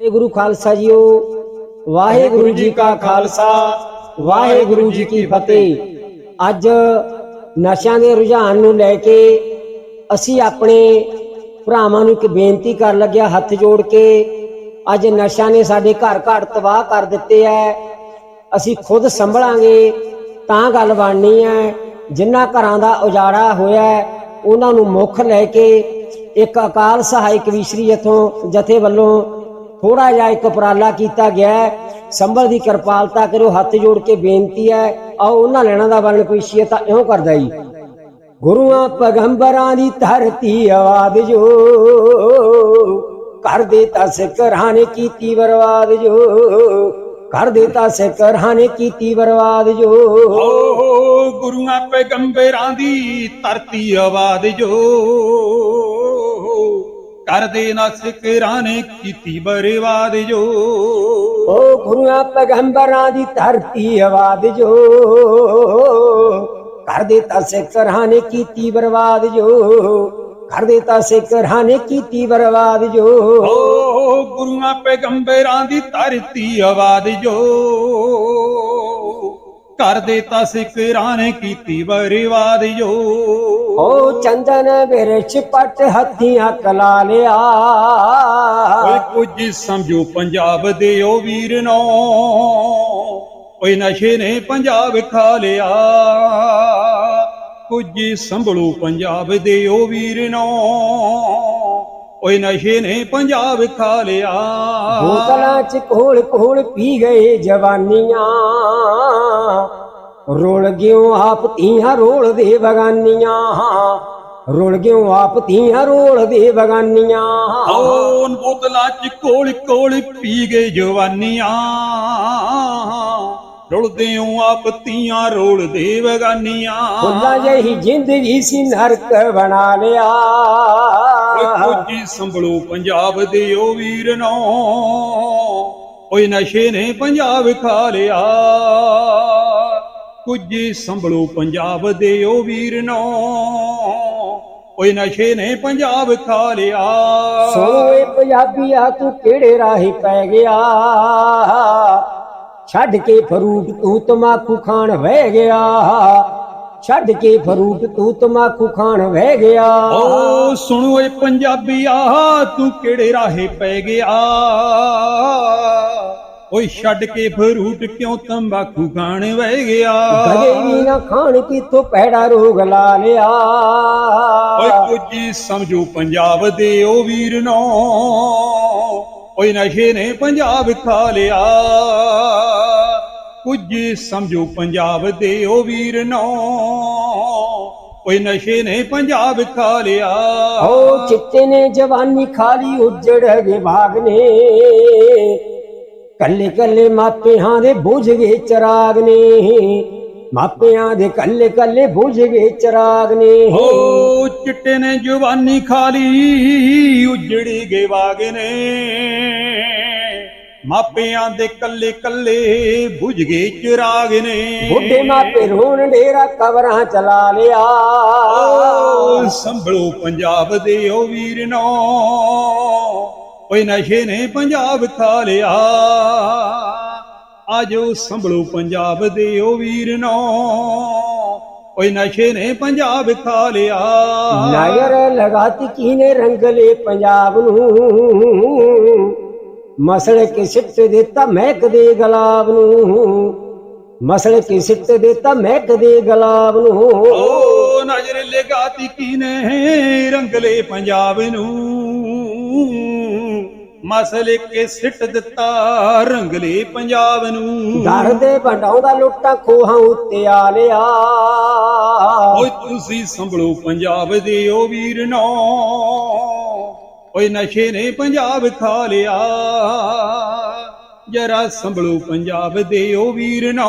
ਹਰੇ ਗੁਰੂ ਖਾਲਸਾ ਜੀਓ, ਵਾਹਿਗੁਰੂ ਜੀ ਕਾ ਖਾਲਸਾ, ਵਾਹਿਗੁਰੂ ਜੀ ਕੀ ਫਤਿਹ। ਅੱਜ ਨਸ਼ਿਆਂ ਦੇ ਰੁਝਾਨ ਨੂੰ ਲੈ ਕੇ ਅਸੀਂ ਆਪਣੇ ਭਰਾਵਾਂ ਨੂੰ ਇੱਕ ਬੇਨਤੀ ਕਰਨ ਲੱਗਿਆ, ਹੱਥ ਜੋੜ ਕੇ, ਅੱਜ ਨਸ਼ਿਆਂ ਨੇ ਸਾਡੇ ਘਰ ਘਰ ਤਬਾਹ ਕਰ ਦਿੱਤੇ ਐ। ਅਸੀਂ ਖੁਦ ਸੰਭਲਾਂਗੇ, ਤਾਂ ਗੱਲ ਬਣਨੀ ਹੈ ਜਿਨ੍ਹਾਂ ਘਰਾਂ ਦਾ ਉਜਾੜਾ ਹੋਇਆ ਉਹਨਾਂ ਨੂੰ ਮੁੱਖ ਲੈ ਕੇ ਇੱਕ ਅਕਾਲ ਸਹਾਇਕ ਵਿਸ਼ਰੀ ਇਥੋਂ ਜਥੇ ਵੱਲੋਂ ਥੋੜਾ ਜਿਹਾ ਇੱਕ ਉਪਰਾਲਾ ਕੀਤਾ ਗਿਆ ਸੰਭਲ ਦੀ ਕਿਰਪਾਲਤਾ ਕਰੋ ਹੱਥ ਜੋੜ ਕੇ ਬੇਨਤੀ ਹੈ, ਆਓ ਉਹਨਾਂ ਲੈਣਾ ਦਾ ਵਰਣ ਕੋਈ ਸ਼ੀਅਤਾ ਇਉਂ ਕਰਦਾ ਜੀ। ਗੁਰੂਆਂ ਪਗੰਬਰਾਂ ਦੀ ਧਰਤੀ ਆਵਾਜ਼ ਜੋ ਕਰ ਦੇਤਾ ਸਿਕਰਾਂ ਨੇ ਕੀਤੀ ਬਰਬਾਦ ਜੋ ਕਰ ਦੇਤਾ ਸਿਕਰਾਂ ਨੇ ਕੀਤੀ ਬਰਬਾਦ ਜੋ। ਓ ਗੁਰੂਆਂ ਪੈਗੰਬਰਾਂ ਦੀ ਧਰਤੀ ਆਵਾਜ਼ ਜੋ ਕਰਦੇ ਨਾ ਸਿਕਰਾਂ ਨੇ ਕੀਤੀ ਬਰਬਾਦ ਜੋ। ਓ ਗੁਰੂਆਂ ਪੈਗੰਬਰਾਂ ਦੀ ਧਰਤੀ ਆਵਾਜ਼ ਜੋ। ਕਰ ਦੇਤਾ ਸਿਕਰਾਂ ਨੇ ਕੀਤੀ ਬਰਬਾਦ ਜੋ। ਕਰ ਦੇਤਾ ਸਿਕਰਾਂ ਨੇ ਕੀਤੀ ਬਰਬਾਦ ਜੋ। ਓ ਗੁਰੂਆਂ ਪੈਗੰਬਰਾਂ ਦੀ ਧਰਤੀ ਆਵਾਜ਼ ਜੋ। ਕਰਦੇ ਤਾਂ ਸਿਕਰਾਂ ਨੇ ਕੀਤੀ ਬਰਬਾਦ ਜੋ। ਓ ਚੰਦਨ ਬਿਰਛ ਪਟ ਹੱਥੀਆਂ ਕਲਾ ਲਿਆ। ਓਏ ਕੁਝ ਸਮਝੋ ਪੰਜਾਬ ਦੇ ਓ ਵੀਰ ਨੋ। ਓਏ ਨਸ਼ੇ ਨੇ ਪੰਜਾਬ ਖਾ ਲਿਆ। ਕੁਝ ਸੰਭਲੋ ਪੰਜਾਬ ਦੇ ਓ ਵੀਰ ਨੋ। ਓਏ ਨਸ਼ੇ ਨੇ ਪੰਜਾਬ ਖਾ ਲਿਆ। ਬੋਤਲਾਂ ਚ ਕੋਲ ਕੋਲ ਪੀ ਗਏ ਜਵਾਨੀਆਂ। ਰੋਲ ਗਿਓ ਆਪ ਤੀਆਂ ਰੋਲ ਦੇ ਬਗਾਨੀਆਂ। ਰੋਲ ਗਿਓ ਆਪ ਤੀਆਂ ਰੋਲ ਦੇ ਬਗਾਨੀਆਂ। ਆਉਨ ਬੋਤਲਾਂ ਚ ਕੋਲ ਕੋਲ ਪੀ ਗਏ ਜਵਾਨੀਆਂ। ਰੁਲਦੇ ਓ ਆਪ ਤੀਆਂ ਰੋਲਦੇ ਬਗਾਨੀਆਂ। ਫੁੱਲਾਂ ਜਹੀ ਜ਼ਿੰਦਗੀ ਸੀ ਨਰਕ ਬਣਾ ਲਿਆ। ਕੁਝ ਸੰਭਲੋ ਪੰਜਾਬ ਦੇ ਓ ਵੀਰ ਨੋ। ਓਏ ਨਸ਼ੇ ਨੇ ਪੰਜਾਬ ਖਾ ਲਿਆ। ਕੁਝ ਸੰਭਲੋ ਪੰਜਾਬ ਦੇ ਓ ਵੀਰ ਨੋ। ਓਏ ਨਸ਼ੇ ਨੇ ਪੰਜਾਬ ਖਾ ਲਿਆ। ਸੋਏ ਪੰਜਾਬੀਆ ਤੂੰ ਕਿਹੜੇ ਰਾਹੀ ਪੈ ਗਿਆ? ਛੱਡ ਕੇ ਫਰੂਟ ਤੂੰ ਤਮਾਕੂ ਖਾਣ ਵਹਿ ਗਿਆ। ਛੱਡ ਕੇ ਫਰੂਟ ਤੂੰ ਤਮਾਕੂ ਖਾਣ ਵਹਿ ਗਿਆ। ਓ ਸੁਣ ਓਏ ਪੰਜਾਬੀਆ ਤੂੰ ਕਿਹੜੇ ਰਾਹੇ ਪੈ ਗਿਆ? ਓਏ ਛੱਡ ਕੇ ਫਰੂਟ ਕਿਉਂ ਤੰਬਾਕੂ ਖਾਣ ਵਹਿ ਗਿਆ? ਗਜੇ ਵੀ ਨਾ ਖਾਣ ਕਿਥੋਂ ਪੈੜਾ ਰੋਗ ਲਾ ਲਿਆ? ਓਏ ਕੁਝ ਸਮਝੋ ਪੰਜਾਬ ਦੇ ਓ ਵੀਰ ਨੋ। ਓਏ ਨਸ਼ੇ ਨੇ ਪੰਜਾਬ ਖਾ ਲਿਆ। ਕੁਝ ਸਮਝੋ ਪੰਜਾਬ ਦੇ ਓ ਵੀਰ ਨੋ। ਓਏ ਨਸ਼ੇ ਨੇ ਪੰਜਾਬ ਖਾ ਲਿਆ। ਓ ਚਿੱਟੇ ਨੇ ਜਵਾਨੀ ਖਾਲੀ ਉੱਜੜ ਗਏ ਬਾਗ ਨੇ। ਕੱਲੇ ਕੱਲੇ ਮਾਪਿਆਂ ਦੇ ਬੁਝ ਗਏ ਚਰਾਗ ਨੇ। ਮਾਪਿਆਂ ਦੇ ਕੱਲੇ ਕੱਲੇ ਬੁਝ ਗਏ ਚਰਾਗ ਨੇ। ਓ ਚਿੱਟੇ ਨੇ ਜਵਾਨੀ ਖਾਲੀ ਉਜੜੀ ਗਏ ਬਾਗ ਨੇ। ਮਾਪਿਆਂ ਦੇ ਕੱਲੇ ਕੱਲੇ ਬੁਝ ਗਏ ਚਿਰਾਗ ਨੇ। ਬੁੱਢੇ ਮਾਪੇ ਰੋਣ ਡੇਰਾ ਕਬਰਾਂ ਚਲਾ ਲਿਆ। ਸੰਭਲੋ ਪੰਜਾਬ ਦੇ ਓ ਵੀਰ ਨੋ। ਓਏ ਨਸ਼ੇ ਨੇ ਪੰਜਾਬ ਖਾ ਲਿਆ ਆਜੋ ਸੰਭਲੋ ਪੰਜਾਬ ਦੇ ਓ ਵੀਰ ਨੋ। ਓਏ ਨਸ਼ੇ ਨੇ ਪੰਜਾਬ ਖਾ ਲਿਆ ਨਜ਼ਰ ਲਗਾਤੀ ਕੀਨੇ ਰੰਗਲੇ ਪੰਜਾਬ ਨੂੰ। ਮਸਲ ਕੇ ਸਿੱਟ ਦਿੱਤਾ ਮਹਿਕ ਦੇ ਗਲਾਬ ਨੂੰ। ਮਸਲ ਕੇ ਸਿੱਟ ਦਿੱਤਾ ਮਹਿਕ ਦੇ ਗਲਾਬ ਨੂੰ। ਓ ਨਜ਼ਰ ਲਗਾਤੀ ਕੀਨੇ ਰੰਗਲੇ ਪੰਜਾਬ ਨੂੰ। ਮਸਲੇ ਕੇ ਸਿੱਟ ਦਿੱਤਾ ਰੰਗਲੇ ਪੰਜਾਬ ਨੂੰ। ਦਰ ਦੇ ਵੰਡਾਉਂਦਾ ਲੁੱਟਾਂ ਖੋਹਾਂ ਉੱਤੇ ਆ ਲਿਆ। ਓਏ ਤੁਸੀਂ ਸੰਭਲੋ ਪੰਜਾਬ ਦੇ ਓ ਵੀਰ ਨੋ। ਓਏ ਨਸ਼ੇ ਨੇ ਪੰਜਾਬ ਖਾ ਲਿਆ। ਜਰਾ ਸੰਭਲੋ ਪੰਜਾਬ ਦੇ ਓ ਵੀਰ ਨੋ।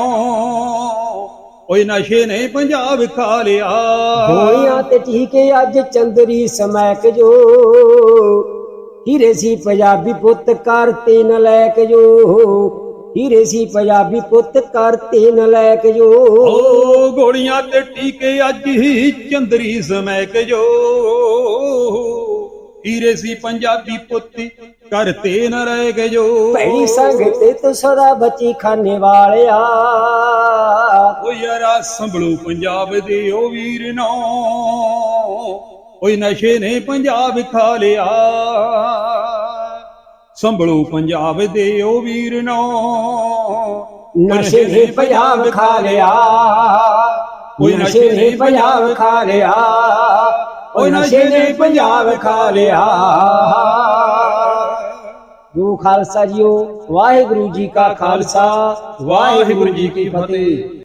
ਓਏ ਨਸ਼ੇ ਨੇ ਪੰਜਾਬ ਖਾ ਲਿਆ। ਗੋਲੀਆਂ ਤੇ ਟੀਕੇ ਅੱਜ ਚੰਦਰੀ ਸਮੈਕ ਜੋ। ਹੀਰੇ ਸੀ ਪੰਜਾਬੀ ਪੁੱਤ ਕਰਤੇ ਨਲਾਇਕ ਜੋ। ਹੀਰੇ ਸੀ ਪੰਜਾਬੀ ਪੁੱਤ ਕਰਤੇ ਨਲਾਇਕ ਜੋ। ਓ ਗੋਲੀਆਂ ਤੇ ਟੀਕੇ ਅੱਜ ਹੀ ਚੰਦਰੀ ਸਮੈਕ ਜੋ। ਹੀਰੇ ਸੀ ਪੰਜਾਬੀ ਪੁੱਤੀ ਕਰਤੇ ਨ ਰਹਿ ਗਏ ਜੋ। ਭੈੜੀ ਸੰਗ ਤੇ ਤੂੰ ਸਦਾ ਬਚੀ ਖਾਨੇ ਵਾਲਿਆ। ਓ ਯਾਰਾ ਸੰਭਲੂ ਪੰਜਾਬ ਦੇ ਓ ਵੀਰ ਨੋ ਓਏ ਨਸ਼ੇ ਨੇ ਪੰਜਾਬ ਖਾ ਲਿਆ। ਸੰਭਲੂ ਪੰਜਾਬ ਦੇ ਓ ਵੀਰ ਨੋ। ਨਸ਼ੇ ਨੇ ਪੰਜਾਬ ਖਾ ਲਿਆ। ਓਏ ਨਸ਼ੇ ਨੇ ਪੰਜਾਬ ਖਾ ਲਿਆ। ਓਏ ਨਸ਼ੇ ਨੇ ਪੰਜਾਬ ਖਾ ਲਿਆ। ਗੁਰੂ ਖਾਲਸਾ ਜੀਓ ਵਾਹਿਗੁਰੂ ਜੀ ਕਾ ਖਾਲਸਾ ਵਾਹਿਗੁਰੂ ਜੀ ਕੀ ਫਤਿਹ।